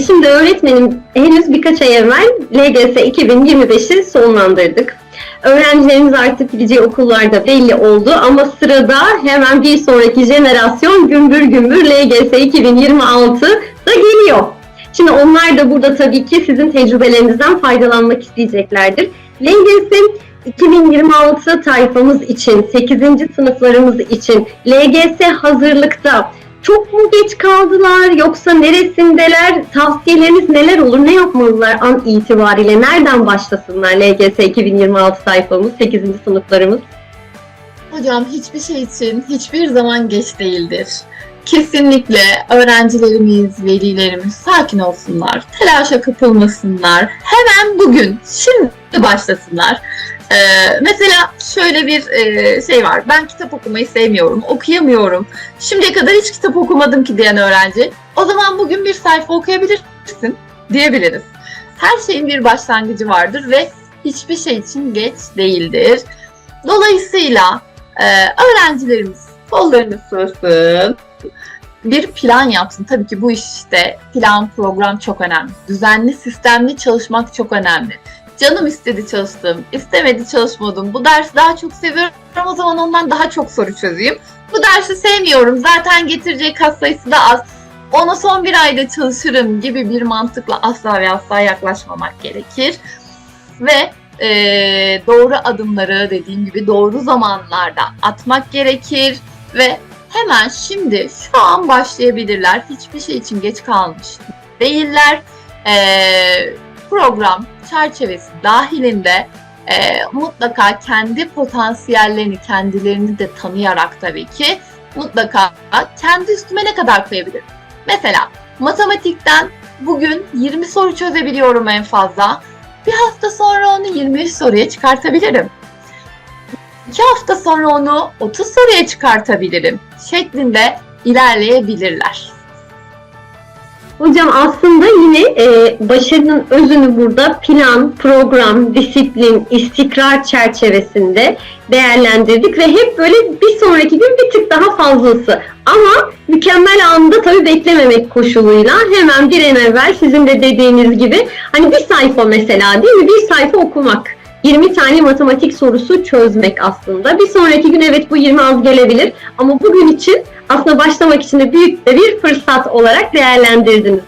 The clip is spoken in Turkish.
şimdi öğretmenim henüz birkaç ay evvel LGS 2025'i sonlandırdık. Öğrencilerimiz artık gideceği okullarda belli oldu ama sırada hemen bir sonraki jenerasyon gümbür gümbür LGS 2026 da geliyor. Şimdi onlar da burada tabii ki sizin tecrübelerinizden faydalanmak isteyeceklerdir. LGS 2026 tayfamız için, 8. sınıflarımız için LGS hazırlıkta çok mu geç kaldılar yoksa neresindeler? Tavsiyeleriniz neler olur? Ne yapmalılar an itibariyle? Nereden başlasınlar LGS 2026 sayfamız, 8. sınıflarımız? Hocam hiçbir şey için hiçbir zaman geç değildir. Kesinlikle öğrencilerimiz, velilerimiz sakin olsunlar, telaşa kapılmasınlar. Hemen bugün, şimdi başlasınlar. Ee, mesela şöyle bir e, şey var. Ben kitap okumayı sevmiyorum, okuyamıyorum. Şimdiye kadar hiç kitap okumadım ki diyen öğrenci. O zaman bugün bir sayfa okuyabilirsin diyebiliriz. Her şeyin bir başlangıcı vardır ve hiçbir şey için geç değildir. Dolayısıyla e, öğrencilerimiz kollarını sıvasın, bir plan yapsın. Tabii ki bu işte plan, program çok önemli. Düzenli, sistemli çalışmak çok önemli. Canım istedi çalıştım, istemedi çalışmadım. Bu dersi daha çok seviyorum o zaman ondan daha çok soru çözeyim. Bu dersi sevmiyorum, zaten getirecek kat sayısı da az. Ona son bir ayda çalışırım gibi bir mantıkla asla ve asla yaklaşmamak gerekir. Ve e, doğru adımları dediğim gibi doğru zamanlarda atmak gerekir ve hemen şimdi şu an başlayabilirler. Hiçbir şey için geç kalmış değiller. E, program çerçevesi dahilinde e, mutlaka kendi potansiyellerini, kendilerini de tanıyarak tabii ki mutlaka kendi üstüme ne kadar koyabilirim? Mesela matematikten bugün 20 soru çözebiliyorum en fazla. Bir hafta sonra onu 23 soruya çıkartabilirim. İki hafta sonra onu 30 soruya çıkartabilirim şeklinde ilerleyebilirler. Hocam aslında yine e, başarının özünü burada plan, program, disiplin, istikrar çerçevesinde değerlendirdik ve hep böyle bir sonraki gün bir tık daha fazlası. Ama mükemmel anında tabii beklememek koşuluyla hemen bir an evvel sizin de dediğiniz gibi hani bir sayfa mesela değil mi? Bir sayfa okumak. 20 tane matematik sorusu çözmek aslında. Bir sonraki gün evet bu 20 az gelebilir ama bugün için aslında başlamak için de büyük de bir fırsat olarak değerlendirdiniz.